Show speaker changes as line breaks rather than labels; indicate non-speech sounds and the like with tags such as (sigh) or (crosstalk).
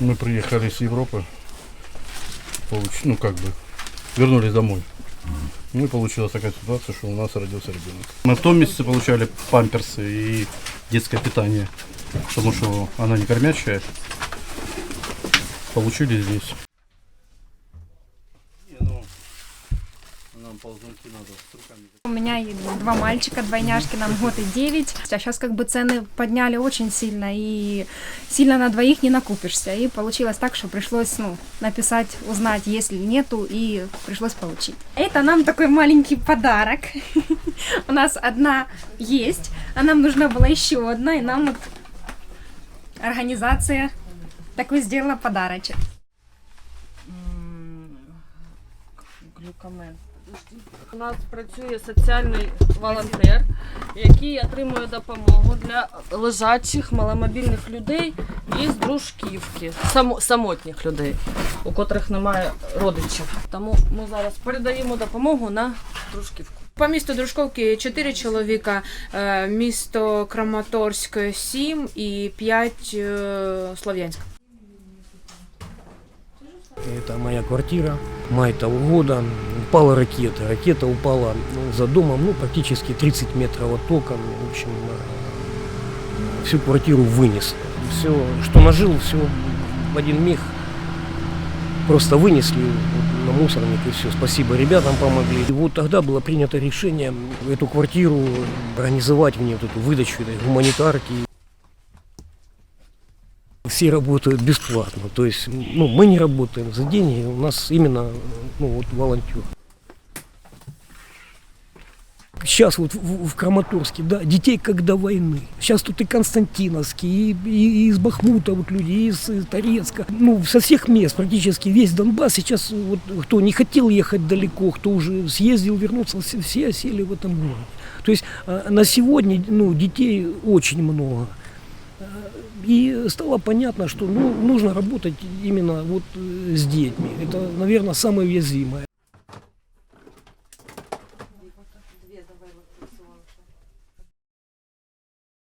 Мы приехали с Европы, получ- ну как бы, вернулись домой. Ну и получилась такая ситуация, что у нас родился ребенок. Мы в том месяце получали памперсы и детское питание, потому что она не кормящая. Получили здесь. Нам ползунки надо с руками.
У меня два мальчика, двойняшки, нам год и девять. А сейчас как бы цены подняли очень сильно, и сильно на двоих не накупишься. И получилось так, что пришлось ну, написать, узнать, есть ли нету, и пришлось получить. Это нам такой маленький подарок. (laughs) У нас одна есть, а нам нужна была еще одна, и нам вот организация такой сделала подарочек.
Глюкомен. У нас працює соціальний волонтер, який отримує допомогу для лежачих маломобільних людей із дружківки, самотніх людей, у котрих немає родичів. Тому ми зараз передаємо допомогу на дружківку.
По місту Дружковки 4 чоловіка, е, місто Краматорськ 7 і 5 е, Слов'янськ.
Это моя квартира. Май того года упала ракета. Ракета упала ну, за домом, ну, практически 30 метров от окон. В общем, э, всю квартиру вынесло. Все, что нажил, все в один миг просто вынесли на мусорник и все. Спасибо ребятам помогли. И вот тогда было принято решение эту квартиру организовать мне вот эту выдачу этой гуманитарки. Все работают бесплатно. То есть ну, мы не работаем за деньги, у нас именно ну, вот, волонтер. Сейчас вот в, в Краматорске, да, детей как до войны. Сейчас тут и Константиновский, и, и из Бахмута вот люди, и из э, Торецка. Ну, со всех мест практически весь Донбасс сейчас, вот, кто не хотел ехать далеко, кто уже съездил, вернулся, все, все осели в этом городе. То есть а, на сегодня ну, детей очень много. И стало понятно, что ну, нужно работать именно вот э, с детьми. Это, наверное, самое уязвимое. vida, bela pessoa.